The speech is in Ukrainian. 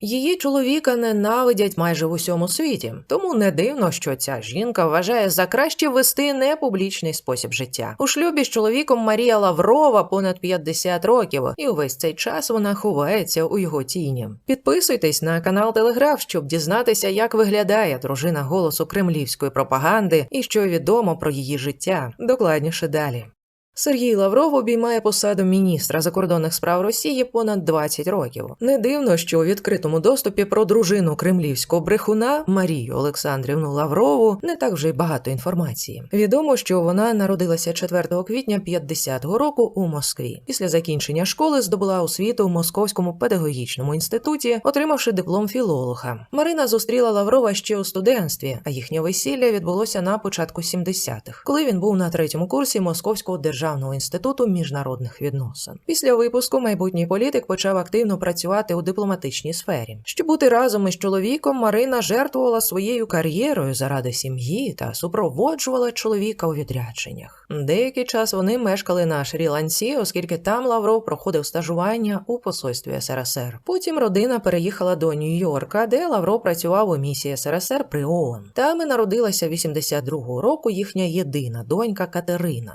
Її чоловіка ненавидять майже в усьому світі, тому не дивно, що ця жінка вважає за краще вести непублічний спосіб життя. У шлюбі з чоловіком Марія Лаврова понад 50 років, і увесь цей час вона ховається у його тіні. Підписуйтесь на канал Телеграф, щоб дізнатися, як виглядає дружина голосу кремлівської пропаганди і що відомо про її життя. Докладніше далі. Сергій Лавров обіймає посаду міністра закордонних справ Росії понад 20 років. Не дивно, що у відкритому доступі про дружину кремлівського брехуна Марію Олександрівну Лаврову не так вже й багато інформації. Відомо, що вона народилася 4 квітня 50-го року у Москві. Після закінчення школи здобула освіту в Московському педагогічному інституті, отримавши диплом філолога. Марина зустріла Лаврова ще у студентстві, а їхнє весілля відбулося на початку 70-х, коли він був на третьому курсі Московського державного інституту міжнародних відносин. Після випуску майбутній політик почав активно працювати у дипломатичній сфері. Щоб бути разом із чоловіком, Марина жертвувала своєю кар'єрою заради сім'ї та супроводжувала чоловіка у відрядженнях. Деякий час вони мешкали на Шрі-Ланці, оскільки там Лавров проходив стажування у посольстві СРСР. Потім родина переїхала до Нью-Йорка, де Лавров працював у місії СРСР при ООН. Там і народилася 82-го року їхня єдина донька Катерина.